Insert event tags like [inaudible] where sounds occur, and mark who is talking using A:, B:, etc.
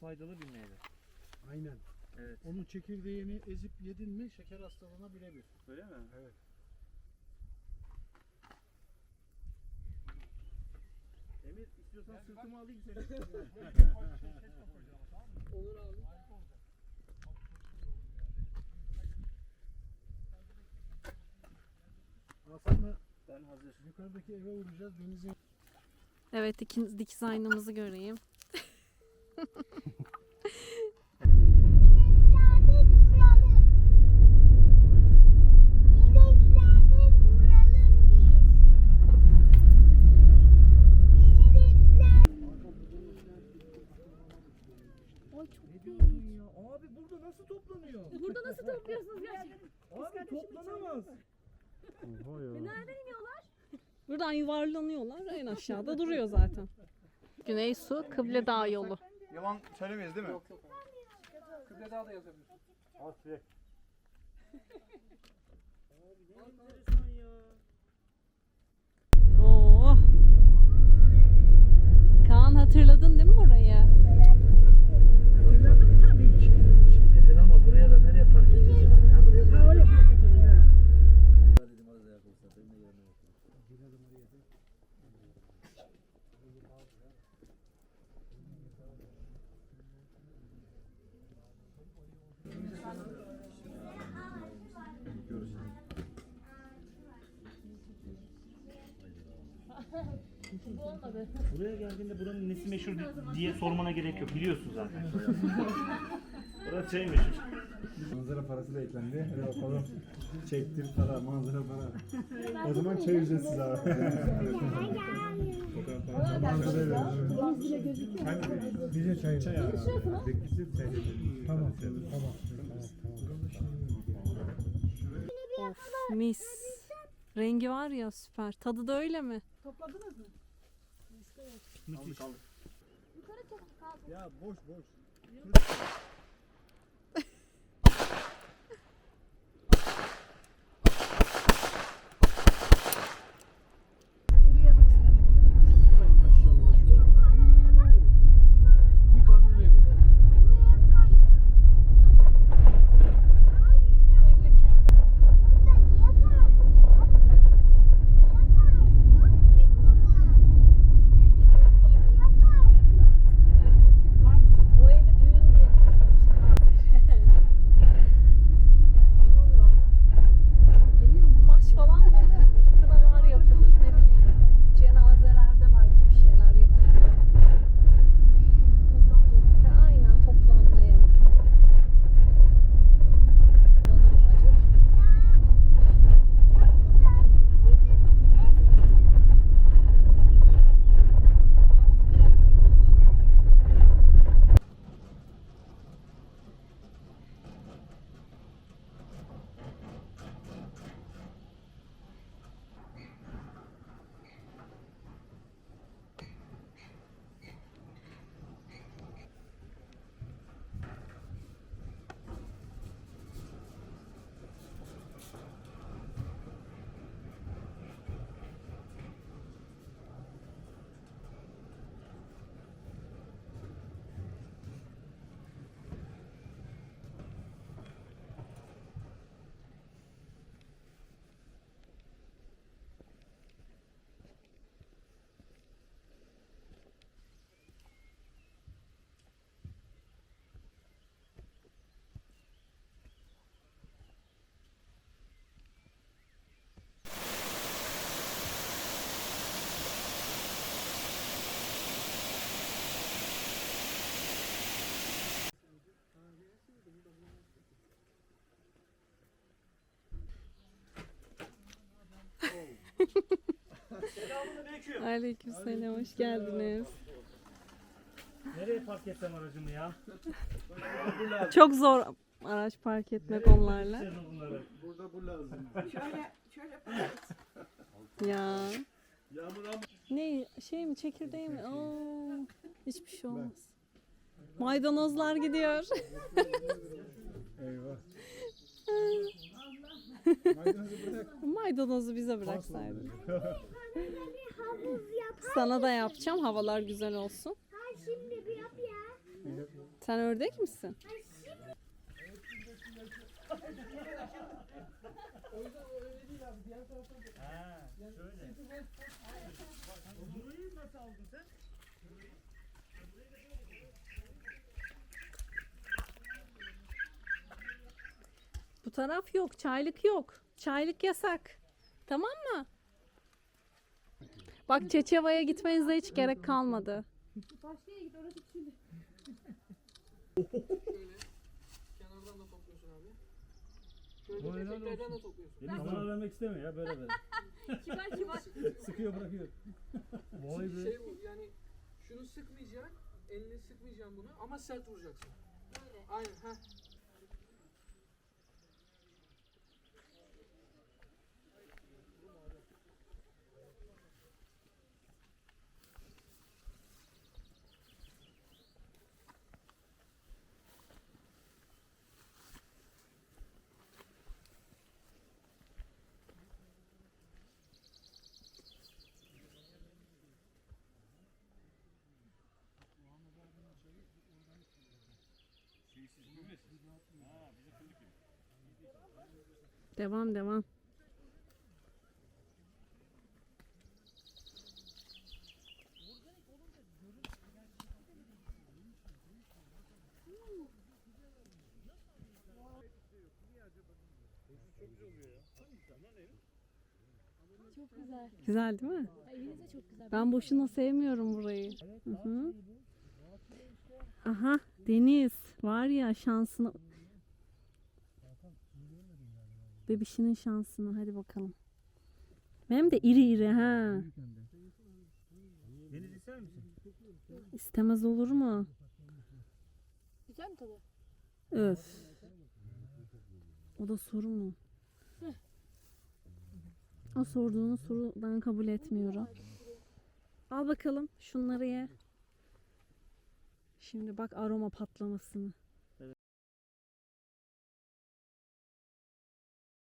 A: Faydalı bir meyve.
B: Aynen.
A: Evet.
B: Onun çekirdeğini ezip yedin mi şeker hastalığına birebir.
A: Öyle mi?
B: Evet.
A: Emir istiyorsan sırtıma alayım seni. [laughs]
B: Olur abi. Hasan'la
A: Ben hazır.
B: yukarıdaki eve uğrayacağız. Denizin
C: Evet dikiz, dikiz aynamızı göreyim. Ay çok iyi.
A: ya? Abi burada nasıl toplanıyor?
C: Burada nasıl topluyorsunuz ya?
A: Abi toplanamaz.
C: Nereden iniyorlar? Buradan yuvarlanıyorlar. En aşağıda duruyor zaten. Güney Su Kıble Dağ yolu.
D: Yalan söylemeyiz değil mi? Yok yok.
B: Kıble Dağ da yazabilir.
A: Enteresan ya.
C: Oo. Kaan hatırladın değil mi burayı?
B: Hatırladım tabii ki. Şimdi dedin ama buraya da nereye park edeceğiz? yani? Ya buraya park
E: Öyle fark ediyorum.
A: Buraya geldiğinde buranın nesi meşhur di- diye sormana gerek yok. Biliyorsun zaten. Burası şey meşhur.
D: Manzara parası da eklendi. Hadi bakalım. Çektir para, manzara para. O zaman çay ücretsiz abi. Manzara verelim. Bize çay. Çay abi. Bize çay. Tamam. Tamam.
C: Of mis. Rengi var ya süper. Tadı da öyle mi?
E: Topladınız mı?
A: Müthiş.
D: Ya boş boş.
A: Selamünaleyküm.
C: Aleykümselam hoş geldiniz.
A: Nereye park etsem aracımı ya? [laughs]
C: Çok zor araç park etmek onlarla.
A: Gideceğiz bunları.
D: Burada bu lazım.
E: Şöyle, şöyle
C: Ya.
D: Yağmur ama.
C: Ne şey mi çekirdeği mi? Aa, hiçbir şey olmaz. Maydanozlar gidiyor. [laughs]
D: Eyvah. [laughs] Maydanozu bırak.
C: Maydanozu bize bıraksaydın. Sana da yapacağım havalar güzel olsun.
F: şimdi bir yap ya.
C: Sen ördek misin?
A: Ha, şöyle. Burayı nasıl aldın sen?
C: Bu taraf yok. Çaylık yok. Çaylık yasak. Tamam mı? Bak Çeçeva'ya gitmenize hiç gerek kalmadı.
E: Başkaya git orası şimdi.
B: Kenardan da topluyorsun abi. Şöyle eteklerden de topluyorsun.
D: Benim para vermek istemiyor ya böyle böyle.
E: Kibar [laughs] kibar.
D: Sıkıyor bırakıyor. Vay be.
B: Şey bu yani şunu sıkmayacaksın, elini sıkmayacaksın bunu ama sert vuracaksın. Böyle. Aynen ha.
C: Devam devam.
F: Çok güzel.
C: Güzel değil mi?
F: De çok güzel.
C: Ben boşuna sevmiyorum burayı. Hı hı. Aha deniz var ya şansını. Bebişinin şansını hadi bakalım. Hem de iri iri ha.
A: Deniz ister misin?
C: İstemez olur mu?
F: Güzel mi tadı?
C: Öf. O da soru mu? O sorduğunu soru ben kabul etmiyorum. Al bakalım şunları ye. Şimdi bak aroma patlamasını.